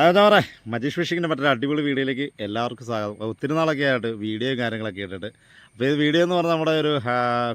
അതെന്താ പറയാ. മജീഷ് ഫിഷിങ്ങിന്റെ മറ്റൊരു അടിപൊളി വീഡിയോയിലേക്ക് എല്ലാവർക്കും സ്വാഗതം. ഒത്തിരി നാളൊക്കെ ആയിട്ട് വീഡിയോയും കാര്യങ്ങളൊക്കെ ഇട്ടിട്ട് അപ്പോൾ ഇത് വീഡിയോ എന്ന് പറഞ്ഞാൽ നമ്മുടെ ഒരു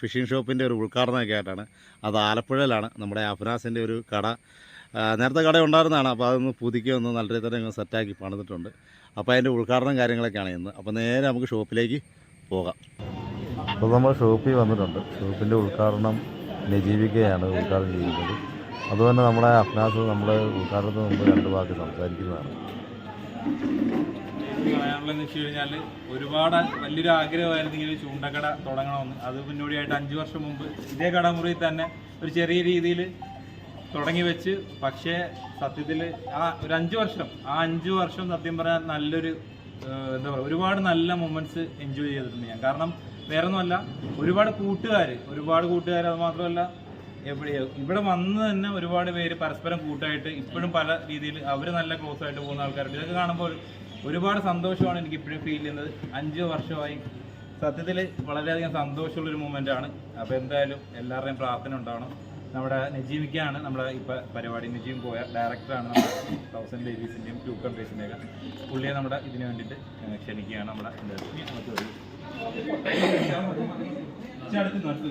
ഫിഷിംഗ് ഷോപ്പിന്റെ ഒരു ഉദ്ഘാടനമൊക്കെ ആയിട്ടാണ്. അത് ആലപ്പുഴയിലാണ്. നമ്മുടെ അഫ്നാസിന്റെ ഒരു കട. നേരത്തെ കട ഉണ്ടായിരുന്നതാണ്. അപ്പോൾ അതൊന്ന് പുതുക്കി ഒന്ന് നല്ല രീതിയിൽ തന്നെ സെറ്റാക്കി പണിതിട്ടുണ്ട്. അപ്പോൾ അതിന്റെ ഉദ്ഘാടനം കാര്യങ്ങളൊക്കെയാണ് ഇന്ന്. അപ്പോൾ നേരെ നമുക്ക് ഷോപ്പിലേക്ക് പോകാം. അപ്പോൾ നമ്മൾ ഷോപ്പിൽ വന്നിട്ടുണ്ട്. ഷോപ്പിന്റെ ഉദ്ഘാടനം നജീവിക്കയാണ് ഉദ്ഘാടനം ചെയ്യുന്നത് അതുപോലെ നമ്മളെ അഫ്നാസ് നമ്മുടെ ഉദ്ഘാടനത്തിന് മുമ്പ് രണ്ട് വാക്ക് സംസാരിക്കുന്നതാണ്. കഴിഞ്ഞാൽ ഒരുപാട് വലിയൊരു ആഗ്രഹമായിരുന്നു ഇങ്ങനെ ചൂണ്ടക്കട തുടങ്ങണമെന്ന്. അത് മുന്നോടിയായിട്ട് അഞ്ച് വർഷം മുമ്പ് ഇതേ കടമുറിയിൽ തന്നെ ഒരു ചെറിയ രീതിയിൽ തുടങ്ങി വെച്ച് പക്ഷേ സത്യത്തിൽ ആ ഒരു അഞ്ച് വർഷം ആ അഞ്ച് വർഷം സത്യം പറഞ്ഞാൽ നല്ലൊരു എന്താ പറയുക ഒരുപാട് നല്ല മൊമെന്റ്സ് എൻജോയ് ചെയ്തിട്ടുണ്ട് ഞാൻ. കാരണം വേറെ ഒന്നുമല്ല ഒരുപാട് കൂട്ടുകാർ ഒരുപാട് കൂട്ടുകാർ അത് മാത്രമല്ല എവിടെ ഇവിടെ വന്ന് തന്നെ ഒരുപാട് പേര് പരസ്പരം കൂട്ടായിട്ട് ഇപ്പോഴും പല രീതിയിൽ അവർ നല്ല ക്ലോസ് ആയിട്ട് പോകുന്ന ആൾക്കാരുണ്ട്. ഇതൊക്കെ കാണുമ്പോൾ ഒരുപാട് സന്തോഷമാണ് എനിക്ക് ഇപ്പോഴും ഫീൽ ചെയ്യുന്നത്. അഞ്ച് വർഷമായി സത്യത്തിൽ വളരെയധികം സന്തോഷമുള്ളൊരു മൂമെന്റ് ആണ്. അപ്പോൾ എന്തായാലും എല്ലാവരുടെയും പ്രാർത്ഥന ഉണ്ടാവണം. നമ്മുടെ നജീമിക്കാണ് നമ്മുടെ ഇപ്പോൾ പരിപാടി. നജീം പോയ ഡയറക്ടറാണ് നമ്മുടെ തൗസൻഡ് ബേബീസിന്റെയും ടൂ കൺട്രീസിന്റെയൊക്കെ പുള്ളിയെ നമ്മുടെ ഇതിന് വേണ്ടിയിട്ട് ക്ഷണിക്കുകയാണ് നമ്മുടെ അടുത്ത് അടുത്ത്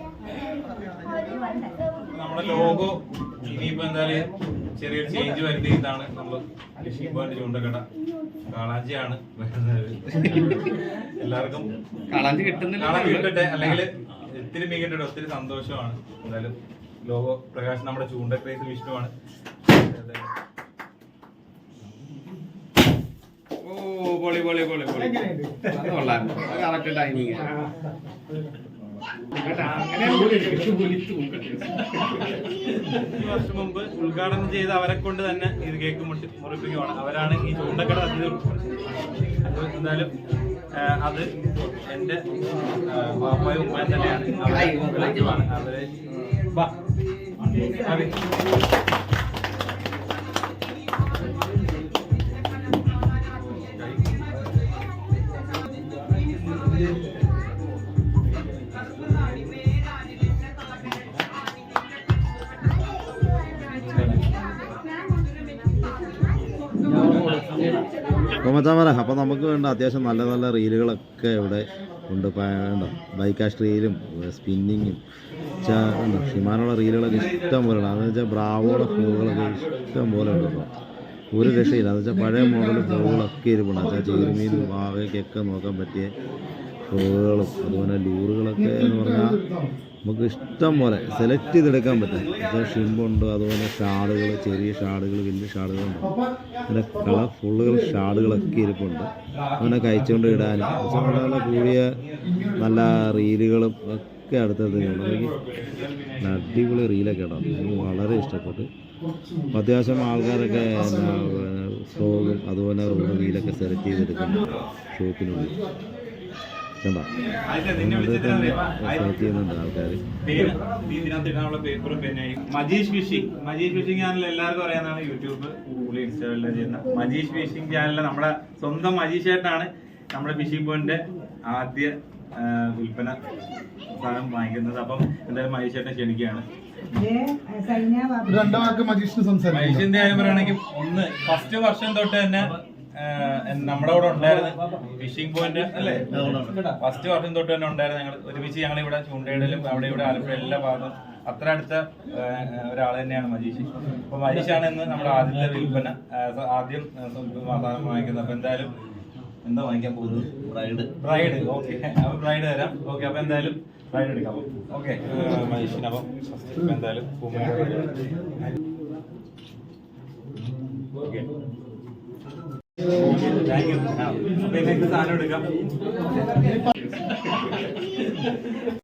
നമ്മുടെ ലോഗോ ഇനിയിപ്പോ എന്തായാലും ചെറിയൊരു ചേഞ്ച് വരുത്തിയിട്ടാണ് നമ്മൾ ഷിബോന്റെ ചൂണ്ടക്കട. കാളാഞ്ചിയാണ് എല്ലാവർക്കും കാളാഞ്ചി കിട്ടുന്നില്ല. കാളാഞ്ചി കിട്ടട്ടെ. അല്ലെങ്കിൽ ഒത്തിരി മികട്ടെ ഒത്തിരി സന്തോഷമാണ്. എന്തായാലും ലോഗോ പ്രകാശ് നമ്മുടെ ചൂണ്ട ക്രേസ് വിഷ്ണുവാണ്. ഓ പൊളി പൊളി പൊളി പൊളി. കൊള്ളാം. കറക്റ്റ് ടൈമിങ് വർഷം മുമ്പ് ഉദ്ഘാടനം ചെയ്ത് അവരെ കൊണ്ട് തന്നെ ഇത് കേക്ക് മുട്ടി മുറിപ്പിക്കുവാണ് അവരാണ് ഈ ചൂണ്ടക്കട അതിഥി അപ്പോൾ എന്തായാലും അത് എന്റെ ആ, ഉമ്മ ഉമ്മയും തന്നെയാണ് അവരെ വിളിക്കുവാണ്. അവരെ വാ. അതെ. അപ്പോൾ മച്ചാൻ പറയാം അപ്പോൾ നമുക്ക് വേണ്ട അത്യാവശ്യം നല്ല നല്ല റീലുകളൊക്കെ ഇവിടെ ഉണ്ട്. വേണ്ട ബൈക്കാസ്റ്റ് റീലും സ്പിന്നിങ്ങും ഉണ്ട് ഷിമാനുള്ള റീലുകളൊക്കെ ഇഷ്ടം പോലെ ഉണ്ട് അതെന്ന് വെച്ചാൽ ബ്രാവോയുടെ ഫ്ലോകളൊക്കെ ഇഷ്ടം പോലെ ഉണ്ട് ഇപ്പോൾ ഒരു രക്ഷയില്ല. എന്ന് വെച്ചാൽ പഴയ മോഡൽ ഫ്ലോകളൊക്കെ ഇരിപ്പുണ്ട്. വെച്ചാൽ ചേരുമീനും വാവയ്ക്കൊക്കെ നോക്കാൻ പറ്റിയ ഫ്ലോകളും അതുപോലെ ലൂറുകളൊക്കെ എന്ന് പറഞ്ഞാൽ നമുക്ക് ഇഷ്ടം പോലെ സെലക്ട് ചെയ്തെടുക്കാൻ പറ്റും. ഇപ്പോൾ ഷിമ്പുണ്ട് അതുപോലെ ഷാളുകൾ ചെറിയ ഷാളുകൾ വലിയ ഷാളുകളുണ്ട് അങ്ങനെ കളർഫുള്ളുകൾ ഷാളുകളൊക്കെ ഇരിപ്പുണ്ട്. അങ്ങനെ കഴിച്ചുകൊണ്ട് വെച്ചാൽ നല്ല കൂടിയ നല്ല റീലുകളും ഒക്കെ അടുത്തടുത്തുണ്ട് എനിക്ക് അടിപൊളി റീലൊക്കെ ഇടാം. വളരെ ഇഷ്ടപ്പെട്ടു. അത്യാവശ്യം ആൾക്കാരൊക്കെ ഫ്രോഗും അതുപോലെ റീലൊക്കെ സെലക്ട് ചെയ്തെടുക്കുന്നു ഷോപ്പിനുള്ളിൽ. കണ്ടോ ചെയ്യുന്നുണ്ട് ആൾക്കാർ പേര് ഇതിനകത്ത് ഇടാനുള്ള പേപ്പറും പെന്നായി Majeesh fishing. Majeesh fishing channel എല്ലാവർക്കും അറിയാവുന്നതാണ്. യൂട്യൂബ് ഗൂഗിൾ ഇൻസ്റ്റാഗ്രാമിൽ ചെയ്യുന്ന മജീഷ് ഫിഷിംഗ് ചാനലിലെ നമ്മുടെ സ്വന്തം മജീഷ് ചേട്ടനാണ് നമ്മുടെ ഫിഷിംഗ് പോയിന്റ് ആദ്യ വിൽപ്പന സാധനം വാങ്ങിക്കുന്നത്. അപ്പം എന്തായാലും മജീഷ് ചേട്ടനെ ക്ഷണിക്കുകയാണ്. രണ്ടു വാക്ക് മജീഷിന് സംസാരിക്കാം. മജീഷിന്റെ കാര്യം പറയുകയാണെങ്കിൽ ഒന്ന് ഫസ്റ്റ് വർഷം തൊട്ട് തന്നെ നമ്മുടെ കൂടെ ഉണ്ടായിരുന്ന ഫിഷിംഗ് പോയിന്റ് അല്ലേ? ഫസ്റ്റ് വർഷം തൊട്ട് തന്നെ ഉണ്ടായിരുന്നു ഞങ്ങൾ ഒരുമിച്ച് ഞങ്ങൾ ഇവിടെ ചൂണ്ടയിടലും അവിടെ ഇവിടെ ആലപ്പുഴ എല്ലാ ഭാഗത്തും അത്ര അടുത്ത ഒരാൾ തന്നെയാണ് മജീഷ്. അപ്പൊ മജീഷാണ് ഇന്ന് നമ്മുടെ ആദ്യത്തെ വിൽപ്പന. ആദ്യം സാധനം വാങ്ങിക്കുന്നത്. അപ്പൊ എന്തായാലും എന്താ വാങ്ങിക്കാൻ പോകുന്നത്? ബ്രൈഡ് ബ്രൈഡ് ഓക്കെ അപ്പൊ ബ്രൈഡ് തരാം. ഓക്കെ അപ്പൊ എന്തായാലും ബ്രൈഡ് എടുക്കാം. ഓക്കെ മജീഷിനപ്പം എന്തായാലും സാധനം എടുക്കാം.